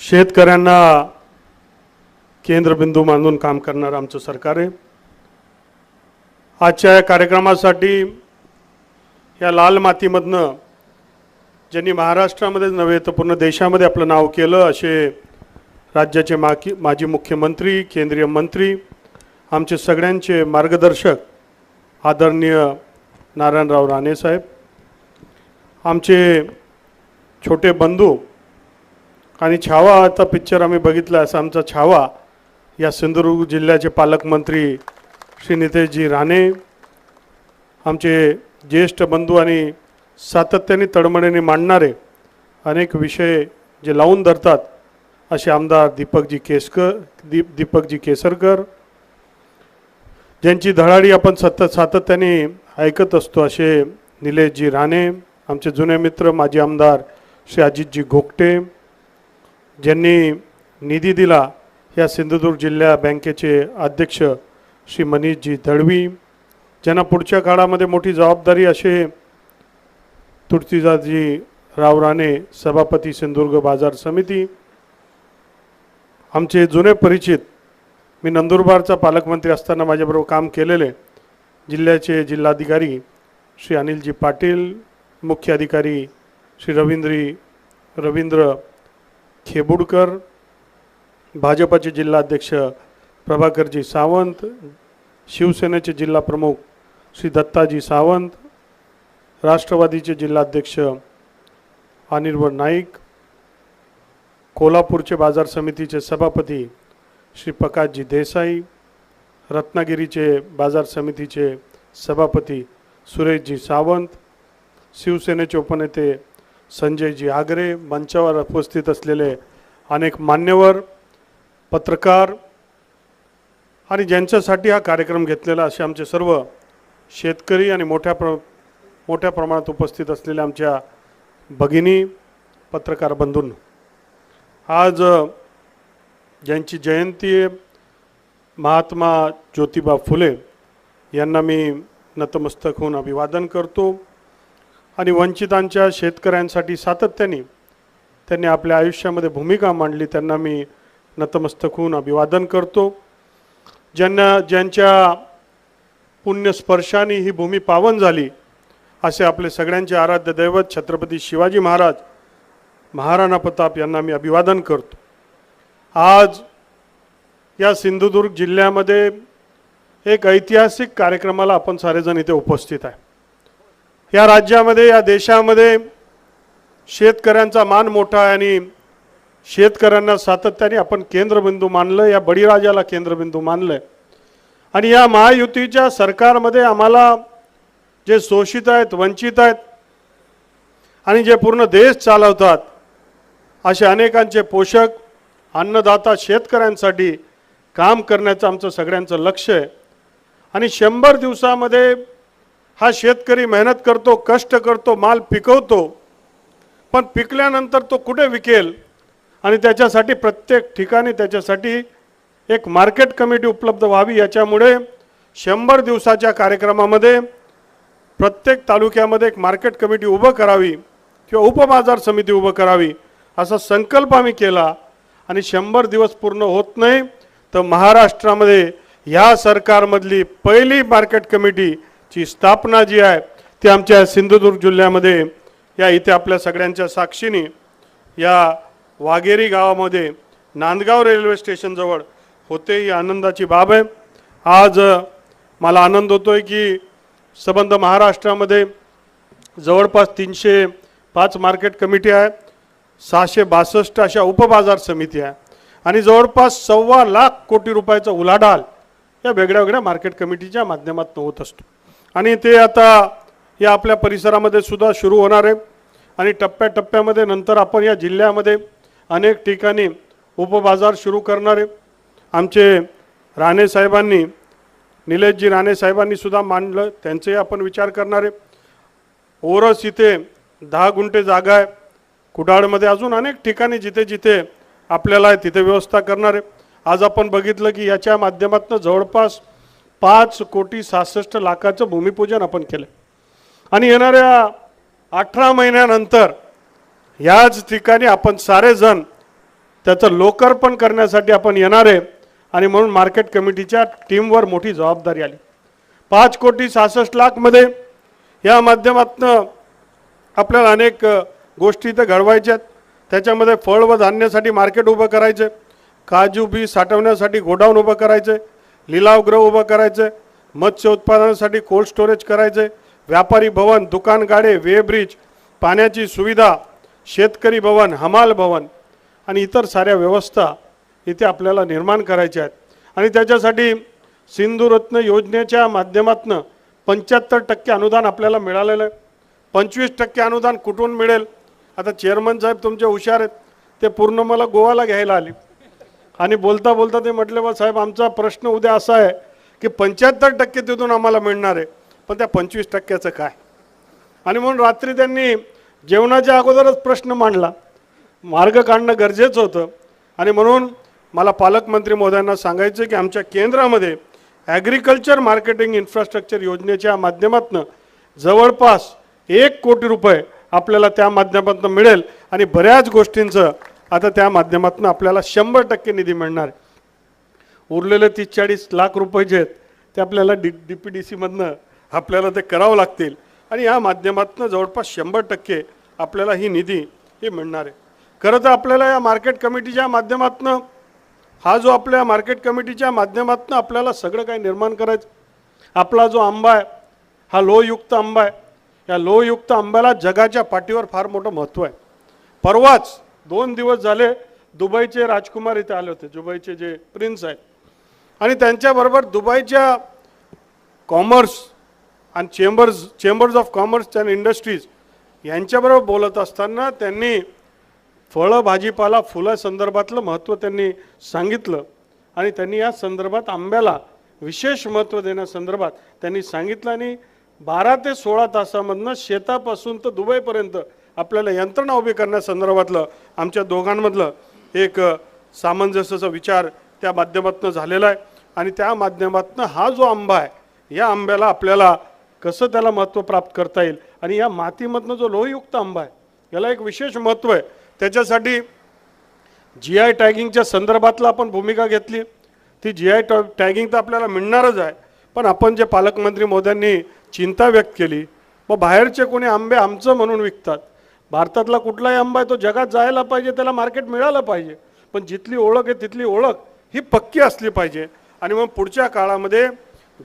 शेतकऱ्यांना केंद्रबिंदू मानून काम करणारं आमचं सरकार आहे. आजच्या या कार्यक्रमासाठी या लाल मातीमधनं ज्यांनी महाराष्ट्रामध्येच नव्हे तर पूर्ण देशामध्ये आपलं नाव केलं असे राज्याचे माकी माजी मुख्यमंत्री केंद्रीय मंत्री आमचे सगळ्यांचे मार्गदर्शक आदरणीय नारायणराव राणेसाहेब आमचे छोटे बंधू आणि छावाचा पिक्चर आम्ही बघितला असं आमचा छावा. या सिंधुदुर्ग जिल्ह्याचे पालकमंत्री श्री नितेशजी राणे आमचे ज्येष्ठ बंधू आणि सातत्याने तडमडेने मांडणारे अनेक विषय जे लावून धरतात असे आमदार दीपकजी केसकर दीप दीपकजी केसरकर. ज्यांची धडाडी आपण सतत सातत्याने ऐकत असतो असे निलेशजी राणे आमचे जुने मित्र माजी आमदार श्री अजितजी घोकटे ज्यांनी निधी दिला या सिंधुदुर्ग जिल्हा बँकेचे अध्यक्ष श्री मनीषजी दळवी ज्यांना पुढच्या काळामध्ये मोठी जबाबदारी असे तुळशीदासजी राव राणे सभापती सिंधुदुर्ग बाजार समिती आमचे जुने परिचित मी नंदुरबारचा पालकमंत्री असताना माझ्याबरोबर काम केलेले जिल्ह्याचे जिल्हाधिकारी श्री अनिलजी पाटील मुख्य अधिकारी श्री रवींद्री रवींद्र खेबुडकर भाजपाचे जिल्हाध्यक्ष प्रभाकरजी सावंत शिवसेनेचे जिल्हा प्रमुख श्री दत्ताजी सावंत राष्ट्रवादीचे जिल्हाध्यक्ष अनिर्वळ नाईक कोल्हापूरचे बाजार समितीचे सभापती श्री प्रकाशजी देसाई रत्नागिरीचे बाजार समितीचे सभापती सुरेशजी सावंत शिवसेनेचे उपनेते संजयजी आगरे मंचावर उपस्थित असलेले अनेक मान्यवर पत्रकार आणि ज्यांच्यासाठी हा कार्यक्रम घेतलेला असे आमचे सर्व शेतकरी आणि मोठ्या प्र मोठ्या प्रमाणात उपस्थित असलेल्या आमच्या भगिनी पत्रकार बंधूंनो. आज ज्यांची जयंती आहे महात्मा ज्योतिबा फुले यांना मी नतमस्तक होऊन अभिवादन करतो. आणि वंचितांच्या शेतकऱ्यांसाठी सातत्याने त्यांनी आपल्या आयुष्यामध्ये भूमिका मांडली. त्यांना मी नतमस्तक होऊन अभिवादन करतो. ज्यांना ज्यांच्या पुण्यस्पर्शाने ही भूमी पावन झाली असे आपले सगळ्यांचे आराध्य दैवत छत्रपती शिवाजी महाराज महाराणा प्रताप यांना मी अभिवादन करतो. आज या सिंधुदुर्ग जिल्ह्यामध्ये एक ऐतिहासिक कार्यक्रमाला आपण सारेजण इथे उपस्थित आहे. या राज्यामध्ये या देशामध्ये शेतकऱ्यांचा मान मोठा आहे आणि शेतकऱ्यांना सातत्याने आपण केंद्रबिंदू मानलं या बळीराजाला केंद्रबिंदू मानलं आणि या महायुतीच्या सरकारमध्ये आम्हाला जे शोषित आहेत वंचित आहेत आणि जे पूर्ण देश चालवतात असे अनेकांचे पोषक अन्नदाता शेतकऱ्यांसाठी काम करण्याचं आमचं सगळ्यांचं लक्ष आहे. आणि शंभर दिवसामध्ये हा शेतकरी मेहनत करतो कष्ट करतो माल पिकवतो पण पिकल्यानंतर तो कुठे विकेल? आणि त्याच्यासाठी प्रत्येक ठिकाणी त्याच्यासाठी एक मार्केट कमिटी उपलब्ध व्हावी याच्यामुळे शंभर दिवसाच्या कार्यक्रमामध्ये प्रत्येक तालुक्यामध्ये एक मार्केट कमिटी उभं करावी किंवा उपबाजार समिती उभं करावी असा संकल्प आम्ही केला. आणि शंभर दिवस पूर्ण होत नाही तर महाराष्ट्रामध्ये ह्या सरकारमधली पहिली मार्केट कमिटी ची स्थापना जी आहे ती आमच्या सिंधुदुर्ग जिल्ह्यामध्ये या इथे आपल्या सगळ्यांच्या साक्षीने या वाघेरी गावामध्ये नांदगाव रेल्वे स्टेशनजवळ होते ही आनंदाची बाब आहे. आज मला आनंद होतो आहे की संबंध महाराष्ट्रामध्ये जवळपास तीनशे पाच मार्केट कमिटी आहे सहाशे बासष्ट अशा उपबाजार समिती आहे. आणि जवळपास सव्वा लाख कोटी रुपयाचा उलाढाल या वेगळ्या वेगळ्या मार्केट कमिटीच्या माध्यमातून होत असतो. आणि ते आता या आपल्या परिसरामध्ये सुद्धा सुरू होणार आहे. आणि टप्प्याटप्प्यामध्ये नंतर आपण या जिल्ह्यामध्ये अनेक ठिकाणी उपबाजार सुरू करणार आहे. आमचे राणे साहेबांनी निलेशजी राणे साहेबांनी सुद्धा मांडलं त्यांचेही आपण विचार करणार आहे. ओरस इथे दहा गुंठे जागा आहे. कुडाळमध्ये अजून अनेक ठिकाणी जिथे जिथे आपल्याला आहे तिथे व्यवस्था करणार आहे. आज आपण बघितलं की याच्या माध्यमातून जवळपास पाच कोटी सहासष्ट लाखाचं भूमिपूजन आपण केलं. आणि येणाऱ्या अठरा महिन्यानंतर याच ठिकाणी आपण सारेजण त्याचं लोकार्पण करण्यासाठी आपण येणार आहे. आणि म्हणून मार्केट कमिटीच्या टीमवर मोठी जबाबदारी आली. पाच कोटी सहासष्ट लाखमध्ये या माध्यमातनं आपल्याला अनेक गोष्टी इथं घडवायच्या आहेत. त्याच्यामध्ये फळ व धान्यासाठी मार्केट उभं करायचं काजू बी साठवण्यासाठी गोडाऊन उभं करायचं लिलावगृह उभं करायचं मत्स्य उत्पादनासाठी कोल्ड स्टोरेज करायचं व्यापारी भवन दुकान गाडे वे ब्रिज पाण्याची सुविधा शेतकरी भवन हमाल भवन आणि इतर साऱ्या व्यवस्था इथे आपल्याला निर्माण करायच्या आहेत. आणि त्याच्यासाठी सिंधुरत्न योजनेच्या माध्यमातनं पंच्याहत्तर टक्के अनुदान आपल्याला मिळालेलं आहे. पंचवीस टक्के अनुदान कुठून मिळेल? आता चेअरमन साहेब तुमचे हुशार आहेत. ते पूर्ण मला गोवाला घ्यायला आले. आणि बोलता बोलता ते म्हटले बा साहेब आमचा प्रश्न उद्या असा आहे की पंच्याहत्तर टक्के तिथून आम्हाला मिळणार आहे. पण त्या पंचवीस टक्क्याचं काय? आणि म्हणून रात्री त्यांनी जेवणाच्या अगोदरच प्रश्न मांडला. मार्ग काढणं गरजेचं होतं. आणि म्हणून मला पालकमंत्री महोदयांना सांगायचं की आमच्या केंद्रामध्ये ॲग्रिकल्चर मार्केटिंग इन्फ्रास्ट्रक्चर योजनेच्या माध्यमातून जवळपास एक कोटी रुपये आपल्याला त्या माध्यमातून मिळेल. आणि बऱ्याच गोष्टींचं आता त्या माध्यमातून आपल्याला शंभर टक्के निधी मिळणार आहे. उरलेले तीस चाळीस लाख रुपये जे आहेत ते आपल्याला डी डी पी डी सीमधनं आपल्याला ते करावं लागतील. आणि या माध्यमातून जवळपास शंभर टक्के आपल्याला ही निधी ही मिळणार आहे. खरं तर आपल्याला या मार्केट कमिटीच्या माध्यमातून हा जो आपल्या मार्केट कमिटीच्या माध्यमातून आपल्याला सगळं काही निर्माण करायचं आपला जो आंबा आहे हा लोहयुक्त आंबा आहे. या लोहयुक्त आंब्याला जगाच्या पाठीवर फार मोठं महत्त्व आहे. परवाच दोन दिवस झाले दुबईचे राजकुमार इथे आले होते दुबईचे जे प्रिन्स आहेत. आणि त्यांच्याबरोबर दुबईच्या कॉमर्स आणि chambers chambers of commerce and industries यांच्याबरोबर बोलत असताना त्यांनी फळं भाजीपाला फुलं संदर्भातलं महत्त्व त्यांनी सांगितलं. आणि त्यांनी या संदर्भात आंब्याला विशेष महत्त्व देण्यासंदर्भात त्यांनी सांगितलं आणि बारा ते सोळा तासामधनं शेतापासून तर दुबईपर्यंत आपल्याला यंत्रणा उभी करण्यासंदर्भातलं आमच्या दोघांमधलं एक सामंजस्याचा विचार त्या माध्यमातून झालेला आहे. आणि त्या माध्यमातून हा जो आंबा आहे या आंब्याला आपल्याला कसं त्याला महत्त्व प्राप्त करता येईल? आणि या मातीमधनं जो लोहयुक्त आंबा आहे याला एक विशेष महत्त्व आहे. त्याच्यासाठी जी आय टॅगिंगच्या संदर्भातला आपण भूमिका घेतली. ती जी आय टॅगिंग तर आपल्याला मिळणारच आहे. पण आपण जे पालकमंत्री मोद्यांनी चिंता व्यक्त केली मग बाहेरचे कोणी आंबे आमचं म्हणून विकतात? भारतातला कुठलाही आंबा आहे तो जगात जायला पाहिजे त्याला मार्केट मिळालं पाहिजे. पण जिथली ओळख आहे तिथली ओळख ही पक्की असली पाहिजे. आणि मग पुढच्या काळामध्ये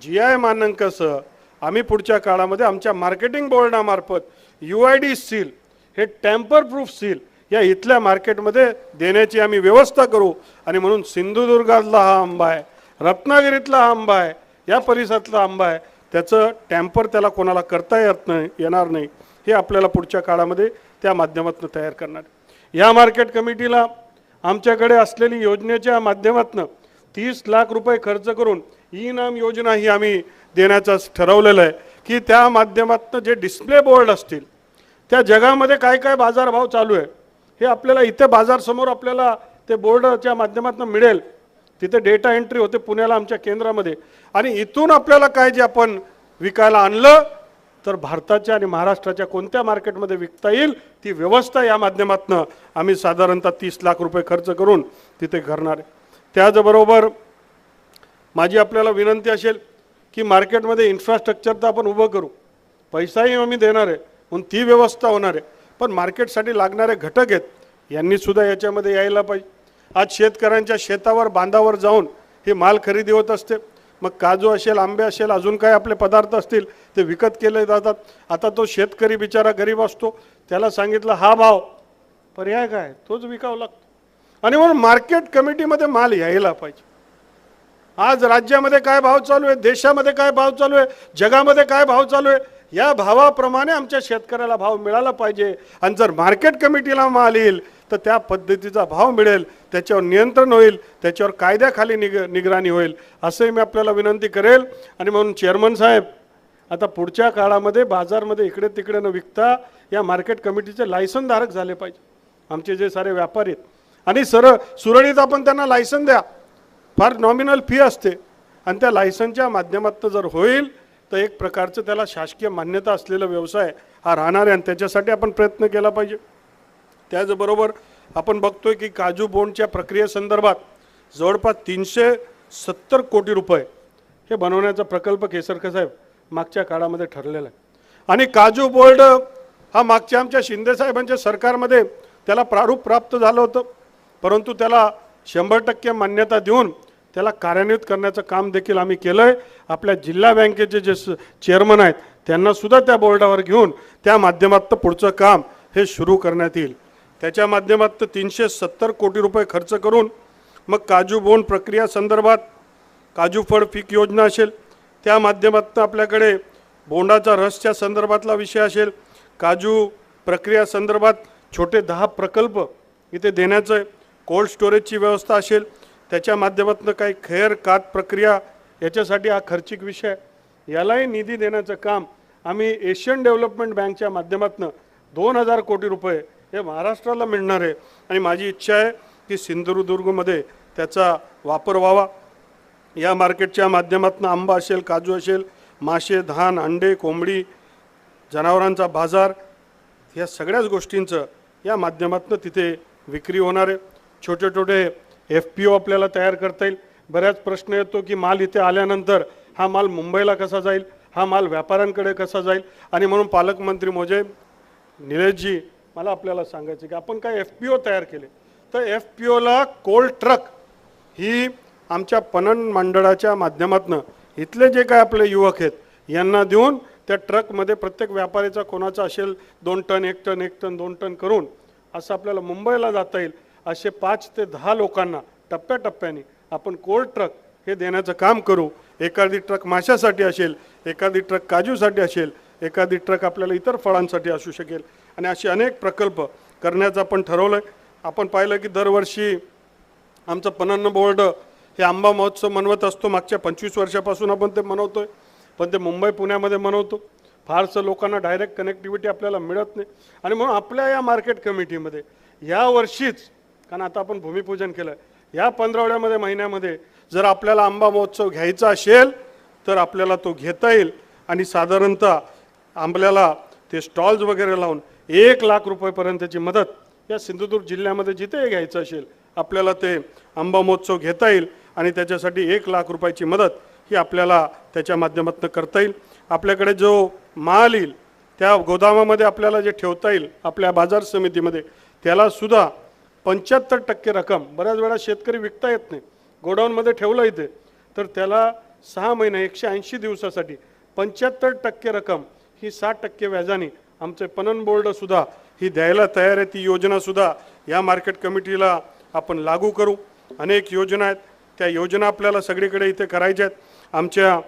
जी आय मानांकासह आम्ही पुढच्या काळामध्ये आमच्या मार्केटिंग बोर्डामार्फत यू आय डी सील हे टॅम्पर प्रूफ सील या इथल्या मार्केटमध्ये देण्याची आम्ही व्यवस्था करू. आणि म्हणून सिंधुदुर्गातला हा आंबा आहे रत्नागिरीतला हा आंबा आहे या परिसरातला आंबा आहे त्याचं टॅम्पर त्याला कोणाला करता येत नाही येणार नाही हे आपल्याला पुढच्या काळामध्ये त्या माध्यमातून तयार करणार. या मार्केट कमिटीला आमच्याकडे असलेली योजनेच्या माध्यमातून तीस लाख रुपये खर्च करून ई नाम योजना ही आम्ही देण्याचं ठरवलेलं आहे की त्या माध्यमातून जे डिस्प्ले बोर्ड असतील त्या जगामध्ये काय काय बाजारभाव चालू आहे हे आपल्याला इथे बाजारसमोर आपल्याला ते बोर्डच्या माध्यमातून मिळेल. तिथे डेटा एंट्री होते पुण्याला आमच्या केंद्रामध्ये. आणि इथून आपल्याला काय जे आपण विकायला आणलं तर भारताच्या आणि महाराष्ट्राच्या कोणत्या मार्केटमध्ये विकता येईल ती व्यवस्था या माध्यमातून आम्ही साधारणतः तीस लाख रुपये खर्च करून तिथे करणार आहे. त्याचबरोबर माझी आपल्याला विनंती असेल की मार्केटमध्ये इन्फ्रास्ट्रक्चर तर आपण उभं करू. पैसाही आम्ही देणार आहे म्हणून ती व्यवस्था होणार आहे. पण मार्केटसाठी लागणारे घटक आहेत यांनीसुद्धा याच्यामध्ये यायला पाहिजे. आज शेतकऱ्यांच्या शेतावर बांधावर जाऊन ही माल खरेदी होत असते. मग काजू असेल आंबे असेल अजून काय आपले पदार्थ असतील ते विकत केले जातात. आता तो शेतकरी बिचारा गरीब असतो त्याला सांगितलं हा भाव पर्याय काय? तोच विकावा लागतो. आणि म्हणून मार्केट कमिटीमध्ये माल यायला पाहिजे. आज राज्यामध्ये काय भाव चालू आहे? देशामध्ये काय भाव चालू आहे? जगामध्ये काय भाव चालू आहे? या भावाप्रमाणे आमच्या शेतकऱ्याला भाव मिळाला पाहिजे. आणि जर मार्केट कमिटीला माल येईल तर त्या पद्धतीचा भाव मिळेल. त्याच्यावर नियंत्रण होईल. त्याच्यावर कायद्याखाली निग निगराणी होईल. असंही मी आपल्याला विनंती करेल. आणि म्हणून चेअरमन साहेब आता पुढच्या काळामध्ये बाजारमध्ये इकडे तिकडे न विकता या मार्केट कमिटीचे लायसनधारक झाले पाहिजे. आमचे जे सारे व्यापारी आहेत. आणि सरळ सुरळीत आपण त्यांना लायसन द्या. फार नॉमिनल फी असते. आणि त्या लायसनच्या माध्यमातून जर होईल तर एक प्रकारचं त्याला शासकीय मान्यता असलेला व्यवसाय हा राहणार आहे आणि त्याच्यासाठी आपण प्रयत्न केला पाहिजे. त्याचबरोबर आपण बघतोय की काजू बोंडच्या प्रक्रियेसंदर्भात जवळपास तीनशे सत्तर कोटी रुपये हे बनवण्याचा प्रकल्प केसरकर साहेब मागच्या काळामध्ये ठरलेला आहे. आणि काजू बोर्ड हा मागच्या आमच्या शिंदेसाहेबांच्या सरकारमध्ये त्याला प्रारूप प्राप्त झालं होतं. परंतु त्याला शंभर टक्के मान्यता देऊन त्याला कार्यान्वित करण्याचं काम देखील आम्ही केलं आहे आपल्या जिल्हा बँकेचे जे चेअरमन आहेत त्यांनासुद्धा त्या बोर्डावर घेऊन त्या माध्यमात पुढचं काम हे सुरू करण्यात येईल. त्याच्या माध्यमात तीनशे सत्तर कोटी रुपये खर्च करून मग काजू बोंड प्रक्रिया संदर्भात काजू फळ पीक योजना असेल त्या माध्यमातून आपल्याकडे बोंडाचा रसच्या संदर्भातला विषय असेल काजू प्रक्रिया संदर्भात छोटे दहा प्रकल्प इथे देण्याचं आहे कोल्ड स्टोरेजची व्यवस्था असेल त्याच्या माध्यमातून काही खेर कात प्रक्रिया याच्यासाठी हा खर्चिक विषय यालाही निधी देण्याचं काम आम्ही एशियन डेव्हलपमेंट बँकच्या माध्यमातून दोन हजार कोटी रुपये हे महाराष्ट्राला मिळणार आहे. आणि माझी इच्छा आहे की सिंधुदुर्गमध्ये त्याचा वापर व्हावा. या मार्केटच्या माध्यमातून आंबा असेल काजू असेल मासे धान अंडे कोंबडी जनावरांचा बाजार या सगळ्याच गोष्टींचं या माध्यमातून तिथे विक्री होणार आहे. छोटे छोटे एफ पी ओ आपल्याला तयार करता येईल. बऱ्याच प्रश्न येतो की माल इथे आल्यानंतर हा माल मुंबईला कसा जाईल? हा माल व्यापाऱ्यांकडे कसा जाईल? आणि म्हणून पालकमंत्री मोजे निलेशजी मला आपल्याला सांगायचं की आपण काय एफ पी ओ तयार केले? तर एफ पी ओला कोल्ड ट्रक ही आमच्या पणन मंडळाच्या माध्यमातून इथले जे काय आपले युवक आहेत यांना देऊन त्या ट्रकमध्ये प्रत्येक व्यापारीचा कोणाचा असेल दोन टन एक टन एक टन दोन टन करून असं आपल्याला मुंबईला जाता येईल असे पाच ते दहा लोकांना टप्प्याटप्प्याने आपण कोल्ड ट्रक हे देण्याचं काम करू. एखादी ट्रक माशासाठी असेल एखादी ट्रक काजूसाठी असेल एखादी ट्रक आपल्याला इतर फळांसाठी असू शकेल आणि असे अनेक प्रकल्प करण्याचं आपण ठरवलं आहे आपण पाहिलं की दरवर्षी आमचं पणन बोर्ड हे आंबा महोत्सव मनवत असतो. मागच्या पंचवीस वर्षापासून आपण ते मनवतो आहे पण ते मुंबई पुण्यामध्ये मनवतो. फारसं लोकांना डायरेक्ट कनेक्टिव्हिटी आपल्याला मिळत नाही. आणि म्हणून आपल्या या मार्केट कमिटीमध्ये या वर्षीच कारण आता आपण भूमिपूजन केलं या पंधरावड्यामध्ये महिन्यामध्ये जर आपल्याला आंबा महोत्सव घ्यायचा असेल तर आपल्याला तो घेता येईल. आणि साधारणतः आंबल्याला ते स्टॉल्स वगैरे लावून एक लाख रुपयेपर्यंतची मदत या सिंधुदुर्ग जिल्ह्यामध्ये जिथे घ्यायचं असेल आपल्याला ते आंबा महोत्सव घेता येईल. आणि त्याच्यासाठी एक लाख रुपयाची मदत ही आपल्याला त्याच्या माध्यमातून करता येईल. आपल्याकडे जो माल येईल त्या गोदामामध्ये आपल्याला जे ठेवता येईल आपल्या बाजार समितीमध्ये त्यालासुद्धा पंच्याहत्तर टक्के रक्कम बऱ्याच वेळा शेतकरी विकता येत नाही. गोडाऊनमध्ये ठेवलं इथे तर त्याला सहा महिने एकशे ऐंशी दिवसासाठी पंच्याहत्तर टक्के रक्कम ही साठ टक्के व्याजाने आमचे पणन बोर्डसुद्धा ही द्यायला तयार आहे. ती योजनासुद्धा या मार्केट कमिटीला आपण लागू करू. अनेक योजना आहेत. त्या योजना आपल्याला सगळीकडे इथे करायच्या आहेत. आमच्या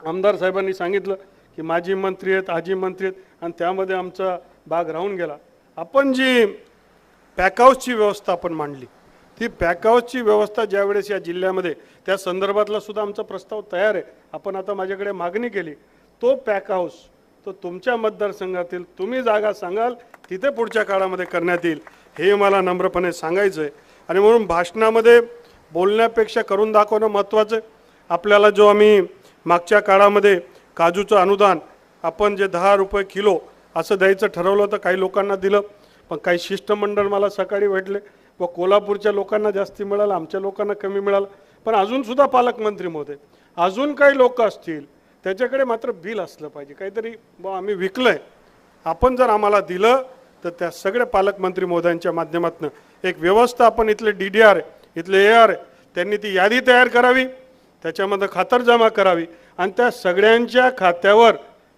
आमदार साहेबांनी सांगितलं की माजी मंत्री आहेत आजी मंत्री आहेत आणि त्यामध्ये आमचा भाग राहून गेला. आपण जी पॅकहाऊसची व्यवस्था आपण मांडली ती पॅकहाऊसची व्यवस्था ज्यावेळेस या जिल्ह्यामध्ये त्या संदर्भातला सुद्धा आमचा प्रस्ताव तयार आहे. आपण आता माझ्याकडे मागणी केली तो पॅकहाऊस तो तुमच्या मतदारसंघातील तुम्ही जागा सांगाल तिथे पुढच्या काळामध्ये करण्यात येईल हे मला नम्रपणे सांगायचं आहे आणि म्हणून भाषणामध्ये बोलण्यापेक्षा करून दाखवणं महत्त्वाचं आहे. आपल्याला जो आम्ही मागच्या काळामध्ये काजूचं अनुदान आपण जे दहा रुपये किलो असं द्यायचं ठरवलं होतं काही लोकांना दिलं पण काही शिष्टमंडळ मला सकाळी भेटले व कोल्हापूरच्या लोकांना जास्ती मिळालं आमच्या लोकांना कमी मिळालं. पण अजूनसुद्धा पालकमंत्री महोदय अजून काही लोक असतील त्याच्याकडे मात्र बिल असलं पाहिजे. काहीतरी बुवा आम्ही विकलं आहे आपण जर आम्हाला दिलं तर त्या सगळ्या पालकमंत्री महोदयांच्या माध्यमातून एक व्यवस्था आपण इथले डी डी आर इथले ए आर त्यांनी ती यादी तयार करावी त्याच्यामध्ये खातरजमा करावी आणि त्या सगळ्यांच्या खात्यावर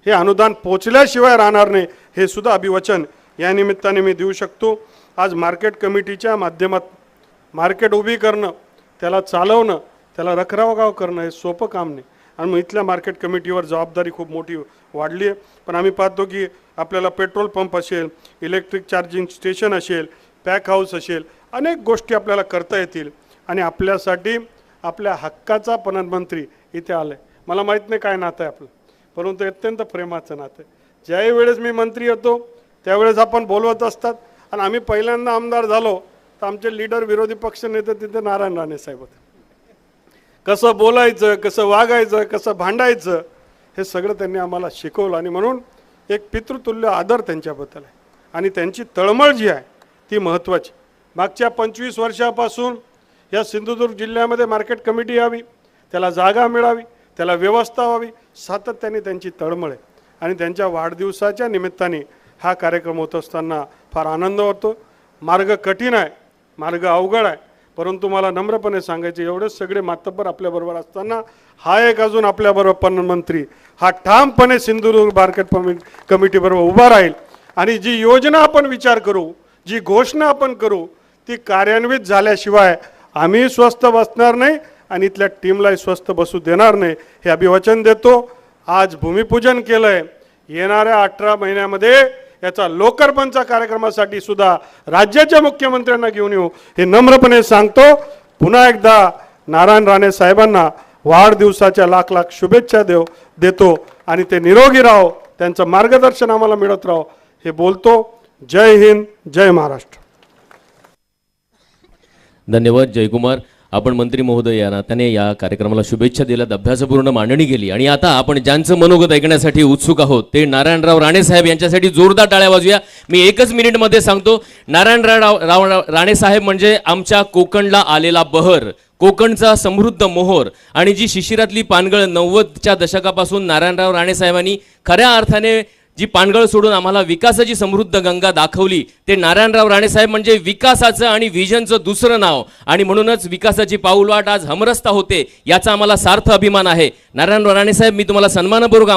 हे अनुदान पोचल्याशिवाय राहणार नाही हे सुद्धा अभिवचन या निमित्ताने मी देऊ शकतो. आज मार्केट कमिटीच्या माध्यमात मार्केट उभी करणं त्याला चालवणं त्याला रखरावगाव करणं हे सोपं काम नाही. आणि मग इथल्या मार्केट कमिटीवर जबाबदारी खूप मोठी वाढली आहे. पण आम्ही पाहतो की आपल्याला पेट्रोल पंप असेल इलेक्ट्रिक चार्जिंग स्टेशन असेल पॅक हाऊस असेल अनेक गोष्टी आपल्याला करता येतील आणि आपल्यासाठी आपल्या हक्काचा प्रधानमंत्री इथे आलं. आहे मला माहीत नाही काय नातं आहे आपलं परंतु अत्यंत प्रेमाचं नातं आहे. ज्याही वेळेस मी मंत्री येतो त्यावेळेस आपण बोलवत असतात. आणि आम्ही पहिल्यांदा आमदार झालो तर आमचे लीडर विरोधी पक्ष नेते तिथे नारायण राणे साहेब होते. कसं बोलायचं कसं वागायचं कसं भांडायचं हे सगळं त्यांनी आम्हाला शिकवलं. आणि म्हणून एक पितृतुल्य आदर त्यांच्याबद्दल आहे. आणि त्यांची तळमळ जी आहे ती महत्त्वाची. मागच्या पंचवीस वर्षापासून या सिंधुदुर्ग जिल्ह्यामध्ये मार्केट कमिटी यावी त्याला जागा मिळावी त्याला व्यवस्था व्हावी सातत्याने त्यांची तळमळ आहे. आणि त्यांच्या वाढदिवसाच्या निमित्ताने हा कार्यक्रम होत असताना फार आनंद होतो. मार्ग कठीण आहे मार्ग अवघड आहे परंतु मला नम्रपणे सांगायचे एवढेच सगळे मातब्बर आपल्याबरोबर असताना हा एक अजून आपल्याबरोबर प्रधानमंत्री हा ठामपणे सिंधुदुर्ग मार्केट कमिटीबरोबर उभा राहील. आणि जी योजना आपण विचार करू जी घोषणा आपण करू ती कार्यान्वित झाल्याशिवाय आम्ही स्वस्त बसणार नाही आणि इथल्या टीमलाही स्वस्त बसू देणार नाही. हे अभिवचन देतो. आज भूमिपूजन आहे येणाऱ्या अठरा महिन्यामध्ये याचा लोकार्पणचा कार्यक्रमासाठी सुद्धा राज्याच्या मुख्यमंत्र्यांना घेऊन येऊ हे नम्रपणे सांगतो. पुन्हा एकदा नारायण राणे साहेबांना वाढदिवसाच्या लाख लाख शुभेच्छा देव देतो. आणि ते निरोगी राहो. त्यांचं मार्गदर्शन आम्हाला मिळत राहो. हे बोलतो. जय हिंद जय महाराष्ट्र. धन्यवाद जयकुमार. आपण मंत्री महोदय या त्याने या कार्यक्रमाला शुभेच्छा दिल्यात. अभ्यासपूर्ण मांडणी केली. आणि आता आपण ज्यांचं मनोगत ऐकण्यासाठी उत्सुक आहोत ते नारायणराव राणे साहेब यांच्यासाठी जोरदार टाळ्या वाजूया. मी एकच मिनिटमध्ये सांगतो नारायणराव राव राव राणे साहेब म्हणजे आमच्या कोकणला आलेला बहर कोकणचा समृद्ध मोहर. आणि जी शिशिरातली पानगळ नव्वदच्या दशकापासून नारायणराव राणे साहेबांनी खऱ्या अर्थाने जी पानगळ सोडून आम्हाला विकासाची समृद्ध गंगा दाखवली ते नारायणराव राणेसाहेब म्हणजे विकासाचं आणि व्हिजनचं दुसरं नाव. आणि म्हणूनच विकासाची पाऊलवाट आज हमरस्ता होते याचा आम्हाला सार्थ अभिमान आहे. नारायणराव राणेसाहेब मी तुम्हाला सन्मानपूर्वक